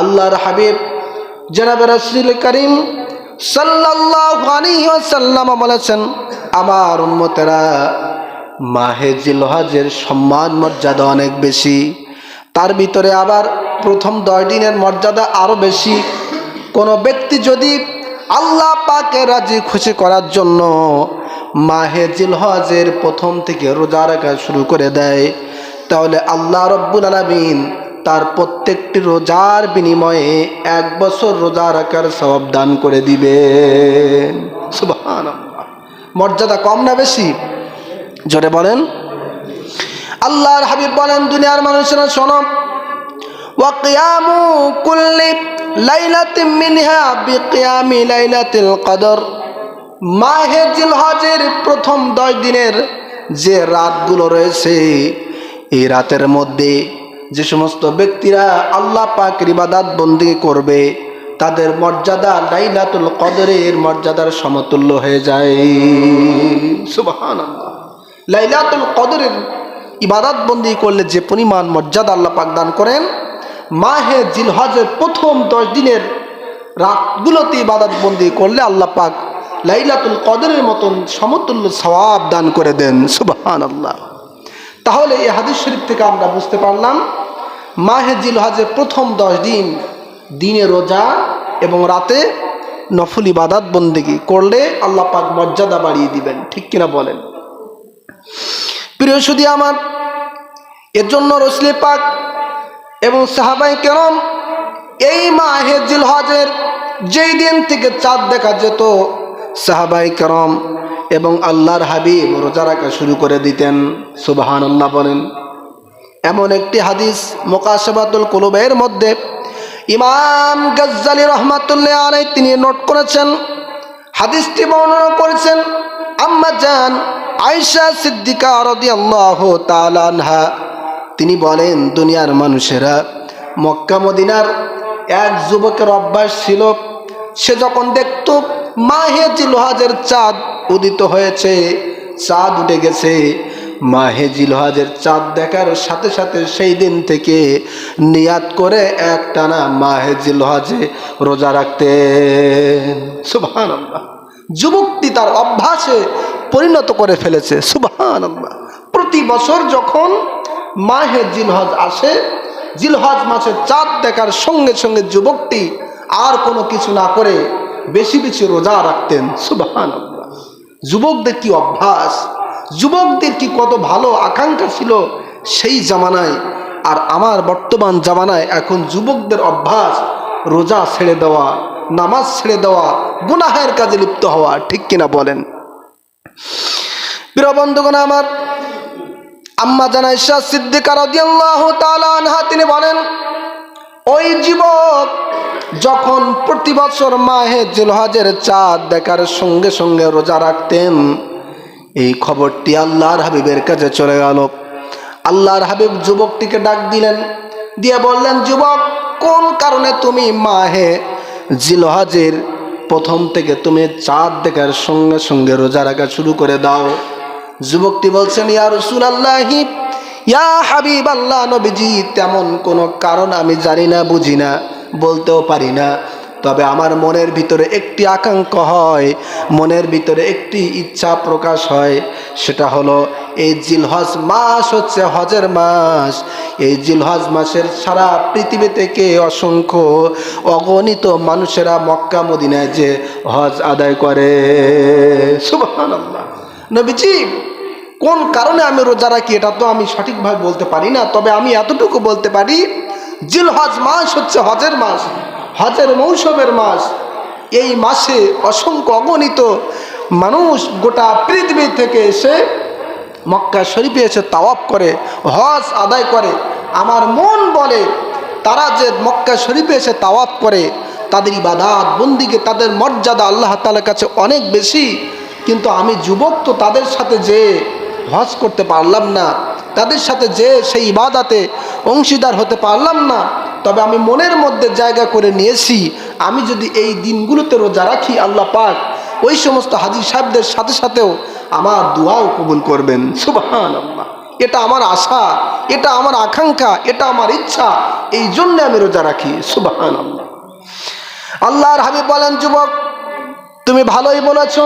আল্লাহর হাবিব জনাব রসুল করিম ওয়াসাল্লাম বলেছেন, আমার উন্মতেরা মাহে জিলহজের সম্মান মর্যাদা অনেক বেশি। তার ভিতরে আবার প্রথম দশ দিনের মর্যাদা আরও বেশি। কোনো ব্যক্তি যদি আল্লাহ পাকে রাজি খুশি করার জন্য মাহে জিলহজের প্রথম থেকে রোজা রাখা শুরু করে দেয়, তাহলে আল্লাহ রব্বুল আলমিন তার প্রত্যেকটি রোজার বিনিময়ে এক বছর রোজা রাখার সবাব দান করে দিবে। মর্যাদা কম না বেশি? জোরে বলেন। আল্লাহর হাবিব বলেন, দুনিয়ার মানুষেরা শোনো প্রথম দশ দিনের যে রাতগুলো রয়েছে, এই রাতের মধ্যে যে সমস্ত ব্যক্তিরা আল্লাহ পাকের ইবাদাত বন্দি করবে, তাদের মর্যাদা লাইলাতুল কদরের মর্যাদার সমতুল্য হয়ে যায়। সুবহানাল্লাহ। লাইলাতুল কদরের ইবাদাত বন্দি করলে যে পরিমাণ মর্যাদা আল্লাহ পাক দান করেন, মাহে জিলহজের প্রথম দশ দিনের রাতগুলোতে ইবাদাত বন্দি করলে আল্লাহ পাক লাইলাতুল কদরের মতন সমতুল্য সওয়াব দান করে দেন। সুবাহান আল্লাহ তাহলে এই হাদিস শরীফ থেকে আমরা বুঝতে পারলাম মাহে জিলহজের প্রথম দশ দিন দিনে রোজা এবং রাতে নফল ইবাদত বন্দিগি করলে আল্লাহ পাক মর্যাদা বাড়িয়ে দিবেন। ঠিক কিনা বলেন? প্রিয় সুদী আমার, এর জন্য রসলি পাক এবং সাহাবাই কেরম এই মাহে জিলহজের যেই দিন থেকে চাঁদ দেখা যেত সাহাবাই কেরম এবং আল্লাহর হাবিব রোজা রাখা শুরু করে দিতেন। সুবাহান আল্লাহ বলেন। এমন একটি হাদিস মোকাশাবাতুল কুলুবের মধ্যে ইমাম গজ্জালি রহমাতুল্লাহ আলাই তিনি নোট করেছেন, হাদিসটি বর্ণনা করেছেন, আম্মা জান আয়সা সিদ্দিকা রদি আল্লাহ তালানহা তিনি বলেন, দুনিয়ার মানুষেরা মক্কা মদিনার এক যুবকের অভ্যাস ছিল, সে যখন দেখত মাহে জিলহাজের চাঁদ উদিত হয়েছে, চাঁদ উঠে গেছে মাহে জিলহাজের চাঁদ দেখার সাথে সাথে সেই দিন থেকে নিয়াত করে এক টানা মাহে জিলহাজে রোজা রাখতেন। সুবহান যুবকটি তার অভ্যাসে পরিণত করে ফেলেছে। সুবহান প্রতি বছর যখন মাহে জিলহজ আসে, জিলহজ মাসের চাঁদ দেখার সঙ্গে সঙ্গে যুবকটি আর কোনো কিছু না করে বেশি বেশি রোজা রাখতেন। সুবহান যুবকদের কি অভ্যাস? যুবকদের কি কত ভালো আকাঙ্ক্ষা ছিল সেই জামানায়? আর আমার বর্তমান জামানায় এখন যুবকদের অভ্যাস, রোজা ছেড়ে দেওয়া, নামাজ ছেড়ে দেওয়া, গুনাহের কাজে লিপ্ত হওয়া, ঠিক কিনা বলেন? প্রিয় বন্ধুগণ আমার, আম্মা জানাইশা সিদ্দিকা রাদিয়াল্লাহু তাআলা আনহা, তিনি বলেন, ওই যুবক যখন প্রতি বছর মাহে জিলহজের চাঁদ দেখার সঙ্গে সঙ্গে রোজা রাখতেন এই খবরটি আল্লাহর হাবিবের কাছে চলে গেল। আল্লাহর হাবিব যুবকটিকে ডাক দিলেন, দিয়ে বললেন, যুবক, কোন কারণে তুমি মাহে জিলহজের প্রথম থেকে তুমি চাঁদ দেখার সঙ্গে সঙ্গে রোজা রাখা শুরু করে দাও? যুবকটি বলছেন, ইয়া রসুল আল্লাহি ইয়া হাবিব আল্লাহ নবীজি, তেমন কোনো কারণ আমি জানি না, বুঝি না, বলতেও পারি না। তবে আমার মনের ভিতরে একটি আকাঙ্ক্ষা হয়, মনের ভিতরে একটি ইচ্ছা প্রকাশ হয়, সেটা হলো এই জিলহজ মাস হচ্ছে হজের মাস। এই জিলহজ মাসের সারা পৃথিবী থেকে অসংখ্য অগণিত মানুষেরা মক্কা, মদিনায় যে হজ আদায় করে। নবীজি, কোন কারণে আমি রোজা রাখি এটা তো আমি সঠিকভাবে বলতে পারি না, তবে আমি এতটুকু বলতে পারি, জিলহজ মাস হচ্ছে হজের মাস। হজের মৌসুমের মাস, এই মাসে অসংখ্য অগণিত মানুষ গোটা পৃথিবী থেকে এসে মক্কা শরীফে এসে তাওয়াপ করে, হজ আদায় করে। আমার মন বলে, তারা যে মক্কা শরীফে এসে তাওয়াপ করে, তাদের ইবাদাত বন্দিকে, তাদের মর্যাদা আল্লাহ তালার কাছে অনেক বেশি। কিন্তু আমি যুবক তো তাদের সাথে যে হজ করতে পারলাম না তাদের সাথে যে সেই ইবাদাতে অংশীদার হতে পারলাম না, তবে আমি মনের মধ্যে জায়গা করে নিয়েছি। আমি যদি এই দিনগুলোতে রোজা রাখি, আল্লাহ পাক ওই সমস্ত হাজির সাহেবদের সাথে সাথেও আমার দোয়াও কবুল করবেন। সুবাহান এটা আমার আশা, এটা আমার আকাঙ্ক্ষা, এটা আমার ইচ্ছা, এই জন্য আমি রোজা রাখি। সুবাহান আল্লাহ আল্লাহর হাবিব বলেন, যুবক, তুমি ভালোই বলেছ।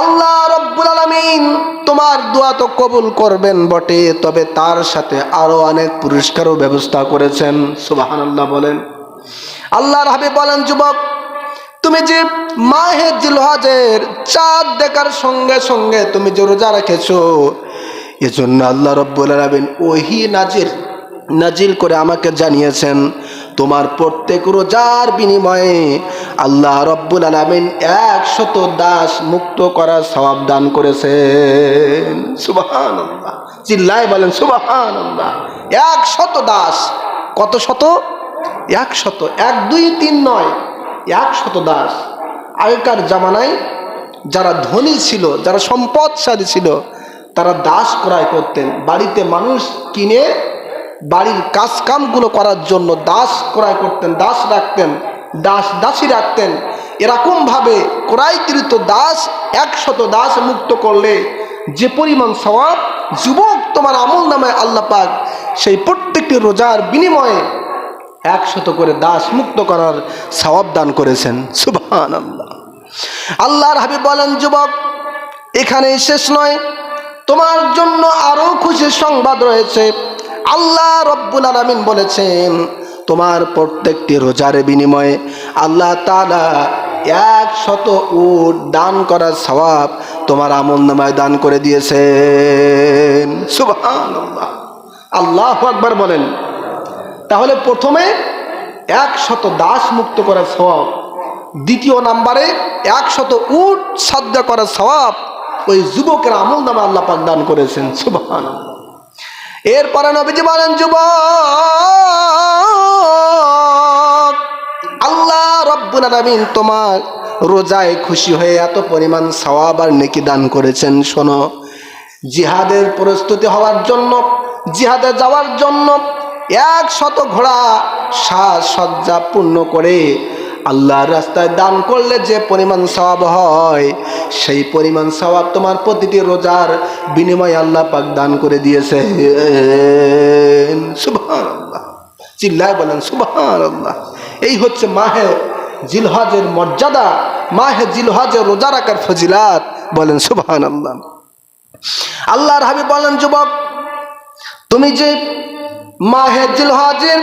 আল্লাহ রব্বুল আলমিন তোমার দোয়া তো কবুল করবেন বটে, তবে তার সাথে আরও অনেক পুরস্কারও ব্যবস্থা করেছেন। সুবাহান আল্লাহ বলেন। আল্লাহর হাবিব বলেন, যুবক, তুমি যে মাহে জিলহাজের চাঁদ দেখার সঙ্গে সঙ্গে তুমি যে রোজা রেখেছো, এজন্য আল্লাহ রব্বুল আলমিন ওহি নাজির, নাজিল করে আমাকে জানিয়েছেন। তোমার প্রত্যেক রোজার বিনিময়ে আল্লাহ রব্বুল আলমিন একশত দাস মুক্ত করার সবাব দান করেছেন। সুবাহান চিল্লায় বলেন সুবাহান একশত দাস। কত শত? একশত। এক, দুই, তিন, নয়। একশত দাস। আগেকার জামানায় যারা ধনী ছিল, যারা সম্পদশালী ছিল, তারা দাস ক্রয় করতেন। বাড়িতে মানুষ কিনে বাড়ির কাজ কামগুলো করার জন্য দাস ক্রয় করতেন, দাস রাখতেন, দাস দাসী রাখতেন। এরকমভাবে ক্রয়কৃত দাস একশত দাস মুক্ত করলে যে পরিমাণ সওয়াব যুবক তোমার আমল নামে আল্লাহ পাক, সেই প্রত্যেকটি রোজার বিনিময়ে একশত করে দাস মুক্ত করার সওয়াব দান করেছেন। সুবহান আল্লাহ আল্লাহর হাবিব বলেন, যুবক, এখানেই শেষ নয়। তোমার জন্য আরও খুশির সংবাদ রয়েছে। আল্লাহ রব্বুল আলমিন বলেছেন, তোমার প্রত্যেকটি রোজার বিনিময়ে আল্লাহ তালা এক শত উট দান করার সওয়াব তোমার আমল নামায় দান করে দিয়েছেন। আল্লাহ আকবার বলেন। তাহলে প্রথমে একশত দাস মুক্ত করার স্বভাব দ্বিতীয় নাম্বারে একশত উট সাধ্য করার স্বভাব ওই যুবকের আমল নামে আল্লাহ পাক দান করেছেন। সুবহান এরপরে নবীজি বলেন, যুবক, আল্লাহ রব্বুল আলামিন তোমার রোজায় খুশি হয়ে এত পরিমাণ সওয়াব আর নেকি দান করেছেন। শোনো, জিহাদের প্রস্তুতি হওয়ার জন্য, জিহাদে যাওয়ার জন্য এক শত ঘোড়া সাজ সজ্জা পূর্ণ করে আল্লাহর রাস্তায় দান করলে যে পরিমাণ সওয়াব হয়, সেই পরিমাণ সওয়াব তোমার প্রতিটি রোজার বিনিময়ে আল্লাহ পাক দান করে দিয়েছে সুবহান চিল্লায় বলেন সুবহান আল্লাহ এই হচ্ছে মাহে জিলহাজের মর্যাদা, মাহে জিলহাজের রোজা রাখার ফজিলাত। বলেন সুবহান আল্লাহ আল্লাহর হাবিব বলেন, যুবক, তুমি যে মাহে জিলহাজের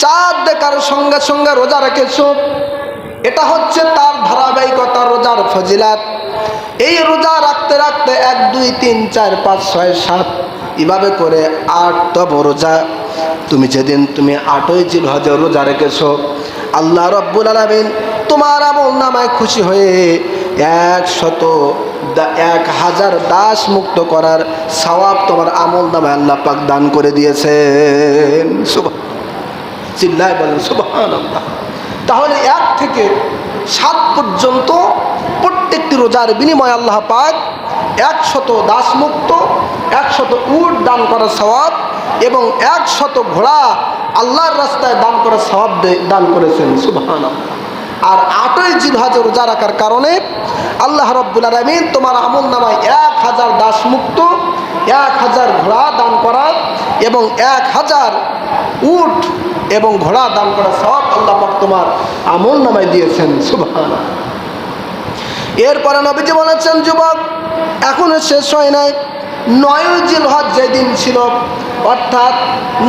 চাঁদ দেখার সঙ্গে সঙ্গে রোজা রেখেছ। এটা হচ্ছে তার ধারাবাহিকতা রোজার ফজিলাত। এই রোজা রাখতে রাখতে এক, দুই, তিন, চার, পাঁচ, ছয়, সাত, এভাবে করে আট তব রোজা। তুমি যেদিন তুমি আটই জিল হজে রোজা রেখেছ, আল্লাহ রব্বুল আলমিন তোমার আমল নামায় খুশি হয়ে একশত দা- এক হাজার দাস মুক্ত করার সওয়াব তোমার আমল নামায় আল্লাহ পাক দান করে দিয়েছেন। সুবহান চিল্লায় বলেন সুবহান তাহলে এক থেকে সাত পর্যন্ত প্রত্যেকটি রোজার বিনিময়ে আল্লাহ পাক একশত দাসমুক্ত একশত উট দান করার স্বভাব এবং একশত ঘোড়া আল্লাহর রাস্তায় দান করার স্বভাব দান করেছেন। সুবহান আর আটই জিলহাজে রোজা রাখার কারণে আল্লাহ রব্বুল আলমিন তোমার আমল নামায় এক হাজার দাসমুক্ত এক হাজার ঘোড়া দান করা এবং এক হাজার উট এবং ঘোড়া দান করা সব আল্লাহ তোমার আমল নামায় দিয়েছেন সুবহান এরপরে নবীজি বলেছেন, যুবক, এখনও শেষ হয় নাই। নয় জিলহজ যেদিন ছিল, অর্থাৎ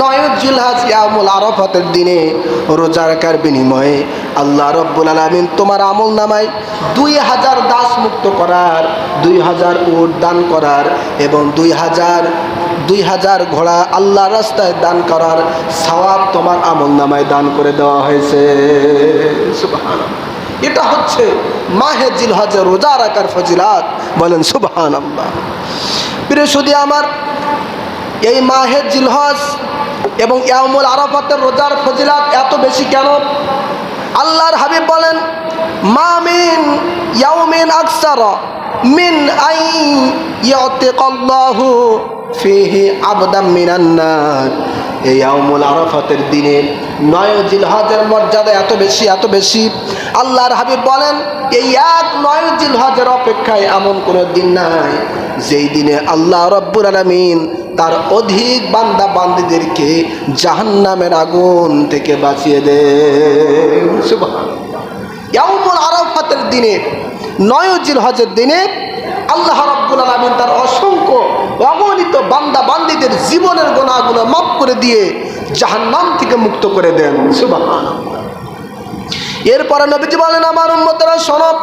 নয় জিলহাজ ইয়ামুল আরফাতের দিনে রোজা রাখার বিনিময়ে আল্লাহ রব্বুল আলমিন তোমার আমল নামায় দুই হাজার দাস মুক্ত করার, দুই হাজার উট দান করার এবং দুই হাজার দুই হাজার ঘোড়া আল্লাহ রাস্তায় দান করার সওয়াব তোমার আমল নামায় দান করে দেওয়া হয়েছে। এটা হচ্ছে মাহে জিলহজে রোজা রাখার ফজিলাত। বলেন সুবহান আল্লাহ সুদি আমার এই মাহে জিলহজ এবং ইয়ামুল আরাফাতের রোজার ফজিলাত এত বেশি কেন? আল্লাহর হাবিব বলেন মামিন ইয়াউমিন আকসার, মিন আই ইয়াতিকাল্লাহু ফিহি আবদাম মিনান নার। এই আউমুল আরাফাতের দিনে নয় জিলহজের মর্যাদা এত বেশি এত বেশি আল্লাহর হাবিব বলেন, এই এক নয় জিলহজের অপেক্ষায় এমন কোনো দিন নাই যেই দিনে আল্লাহ রব্বুর আলমিন তার অধিক বান্দা বান্দিদেরকে জাহান্নামের আগুন থেকে বাঁচিয়ে। ইয়াউমুল আরাফাতের দিনে, নয় জিলহজের দিনে আল্লাহ রাব্বুল আলামিন তার অসংখ্য অগণিত বান্দা বান্দিদের জীবনের গোনাগুলো মাফ করে দিয়ে জাহান্নাম থেকে মুক্ত করে দেন। এরপরে নবীজি বলেন, আমার উম্মতেরা সনব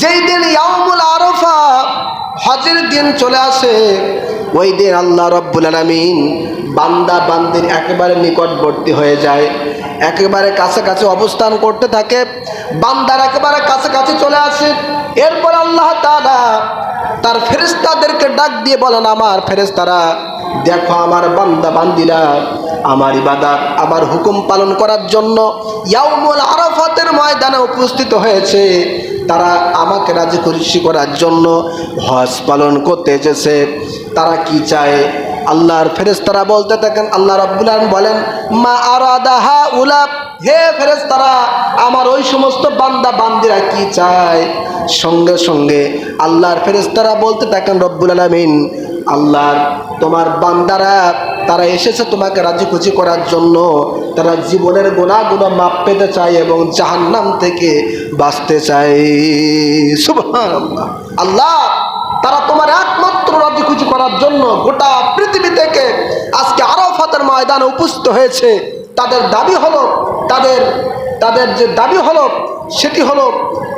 যেই দিন ইয়াউমুল আরফা হজের দিন চলে আসে, ওই দিন আল্লাহ রব্বুল আলামিন বান্দা বান্দির একেবারে নিকটবর্তী হয়ে যায়, একেবারে কাছাকাছি অবস্থান করতে থাকে, বান্দার একেবারে কাছাকাছি চলে আসে। এরপর আল্লাহ তাআলা তার ফেরেস্তাদেরকে ডাক দিয়ে বলেন, আমার ফেরেশতারা, দেখো আমার বান্দা বান্দিরা, আমার ইবাদাত, আমার হুকুম পালন করার জন্য ইয়াউমুল আরাফাতের ময়দানে উপস্থিত হয়েছে। তারা আমাকে রাজি খুশি করার জন্য হজ পালন করতে এসেছে। তারা কি চায়? আল্লাহর ফেরেশতারা বলতে থাকেন, আল্লাহ রাব্বুল আলামিন বলেন, মা আরাদাহা উলাব হে ফেরেশতারা, আমার ওই সমস্ত বান্দা বান্দিরা কি চায়? সঙ্গে সঙ্গে আল্লাহর ফেরেশতারা বলতে থাকেন, রব্বুল আলামিন, আল্লাহর তোমার বান্দারা, তারা এসেছে তোমাকে রাজি খুশি করার জন্য। তারা জীবনের গোনাগুলো মাপ পেতে চায় এবং জাহান্নাম থেকে বাঁচতে চায়। আল্লাহ, তারা তোমার একমাত্র খুশি করার জন্য গোটা পৃথিবী থেকে আজকে আরাফাতের ময়দানে উপস্থিত হয়েছে। তাদের দাবি হলো, তাদের তাদের যে দাবি হলো, সেটি হলো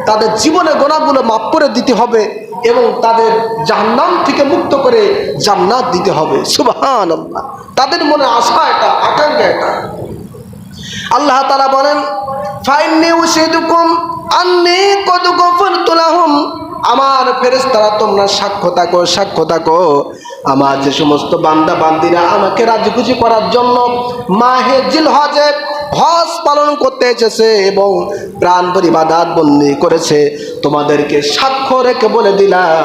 তাদের জীবনে গোনাগুলো মাফ করে দিতে হবে এবং তাদের জাহান্নাম থেকে মুক্ত করে জান্নাত দিতে হবে। সুবহান তাদের মনে আশা এটা, আকাঙ্ক্ষা এটা। আল্লাহ তারা বলেন, ফাইন্নি উশিদুকুম আন্নি কদ গফরতু লাহুম। আমার ফেরেশতারা তোমরা সাক্ষ্য থাকো সাক্ষ্য থাকো। আমার যে সমস্ত বান্দা, বান্দিরা আমাকে রাজি খুশি করার জন্য মাহে জিল হজে হজ পালন করতে এসেছে এবং প্রাণ পরিবাদাত বন্দি করেছে। তোমাদেরকে সাক্ষ্য রেখে বলে দিলাম,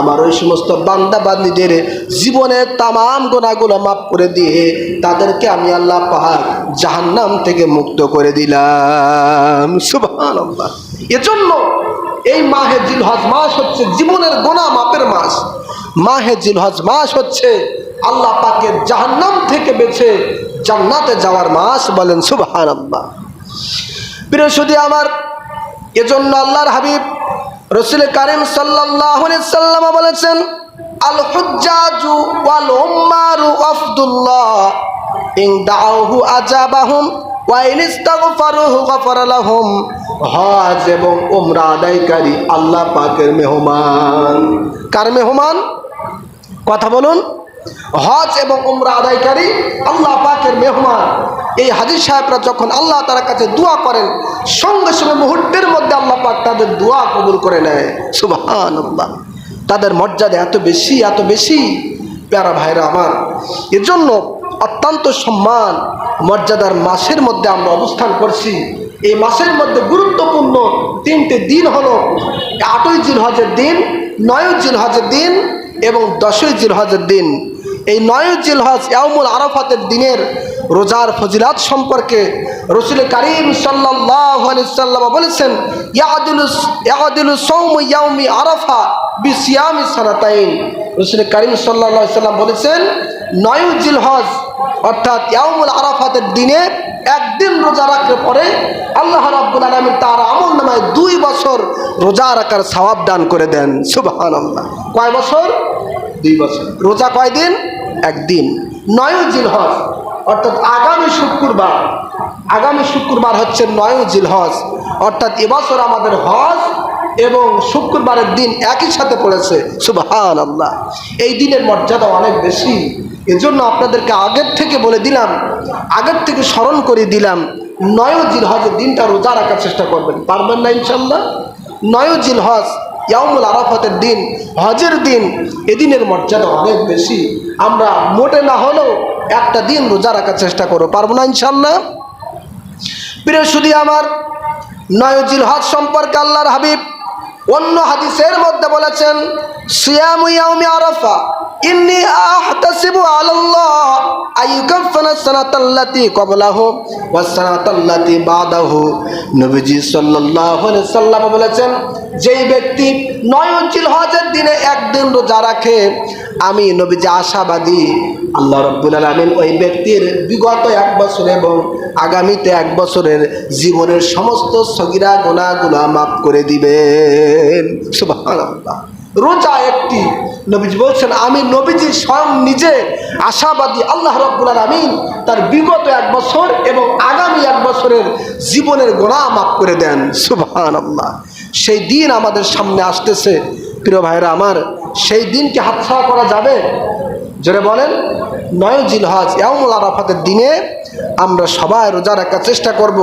আমার ওই সমস্ত বান্দা, বান্দিদের জীবনের তামাম গোনাগুলো মাফ করে দিয়ে তাদেরকে আমি আল্লাহ পাহাড় জাহান্নাম থেকে মুক্ত করে দিলাম। সুবহান এজন্য এই মাহে জিলহজ মাস হচ্ছে জীবনের গোনা মাপের মাস। মাহে জিলহজ মাস হচ্ছে আল্লাহ পাকের জাহান্নাম থেকে বেছে জান্নাতে যাওয়ার মাস বলেন সুবহান আল্লাহ শুধু আমার, এজন্য আল্লাহর হাবিব রসুল কারিম সাল্লাহ সাল্লাম বলেছেন, আল হুজ্জাজু ওয়াল উম্মারু আফদুল্লাহ ইন দাউহু আজাবাহুম হজ এবং উমরা আদায়কারী আল্লাহ পাকের মেহমান। কার মেহমান? কথা বলুন। হজ এবং উমরা আদায়কারী আল্লাহ পাকের মেহমান। এই হাজির সাহেবরা যখন আল্লাহ তার কাছে দোয়া করেন সঙ্গে সঙ্গে মুহূর্তের মধ্যে আল্লাহ পাক তাদের দোয়া কবুল করে নেয়। সুবাহান আল্লাহ তাদের মর্যাদা এত বেশি এত বেশি। প্যারা ভাইরা আমার এজন্য অত্যন্ত সম্মান, মর্যাদার মাসের মধ্যে আমরা অবস্থান করছি। এই মাসের মধ্যে গুরুত্বপূর্ণ তিনটে দিন হলো আটই জিল হজের দিন, নয় জিল হজের দিন এবং দশই জিল হজের দিন। এই নয় জিল হজ ইয়ামুল আরাফাতের দিনের রোজার ফজিলাত সম্পর্কে রসুল করিম সাল্লাম বলেছেন আরাফা বিসিয়ামি সানাতাইন। রসুল করিম সাল্লাহ সাল্লাম বলেছেন নয় জিল হজ অর্থাৎ ইয়ামুল আরাফাতের দিনে একদিন রোজা রাখলে পরে আল্লাহ রাব্বুল আলমী তার আমল নামায় দুই বছর রোজা রাখার সওয়াব দান করে দেন। সুবাহান আল্লাহ কয় বছর? দুই বছর। রোজা কয় দিন? একদিন। নয় জিল হজ অর্থাৎ আগামী শুক্রবার। আগামী শুক্রবার হচ্ছে নয় জিল হজ অর্থাৎ এবছর আমাদের হজ এবং শুক্রবারের দিন একই সাথে পড়েছে। সুবাহান আল্লাহ এই দিনের মর্যাদা অনেক বেশি। এজন্য আপনাদেরকে আগের থেকে বলে দিলাম, আগের থেকে স্মরণ করে দিলাম নয় জিল হজের দিনটা রোজা রাখার চেষ্টা করবেন। পারবেন না ইনশাল্লাহ? নয় জিল হজ ইয়ামুল আরাফাতের দিন, হজের দিন, এদিনের মর্যাদা অনেক বেশি। আমরা মোটে না হলেও একটা দিন রোজা রাখার চেষ্টা করো পারব না ইনশাল্লাহ? প্রিয় শুধু আমার নয়জিল হজ সম্পর্কে আল্লাহর হাবিব অন্য হাদিসের মধ্যে বলেছেন, সিয়ামু ইয়াউমি আরাফা। ইন্নি আহতাসিবু আলাল্লাহ আইয়ুকাফফানা সানাতাল্লাতি ক্বাবলাহু ওয়াস সানাতাল্লাতি বাদাহু। নবীজি সাল্লাল্লাহু আলাইহি সাল্লাম বলেছেন, যেই ব্যক্তি নয় জিলহজের দিনে একদিন রোজা রাখে, আমি নবীজি আশাবাদী। আল্লাহ রব্বুল আলামিন ওই ব্যক্তির বিগত এক বছর এবং আগামীতে এক বছরের জীবনের সমস্ত সগিরা গোনাগুলা মাফ করে দিবেন। রোজা একটি নবীজি বলছেন, আমি নবীজি স্বয়ং নিজে আশাবাদী আল্লাহ রব্বুল আলমিন তার বিগত এক বছর এবং আগামী এক বছরের জীবনের গোড়া মাফ করে দেন। সুবহান আল্লাহ সেই দিন আমাদের সামনে আসতেছে। প্রিয় ভাইরা আমার, সেই দিনকে হাতছাড়া করা যাবে? জোরে বলেন, নয় জিলহাজ এমন আরাফাতের দিনে আমরা সবাই রোজা রাখার চেষ্টা করব।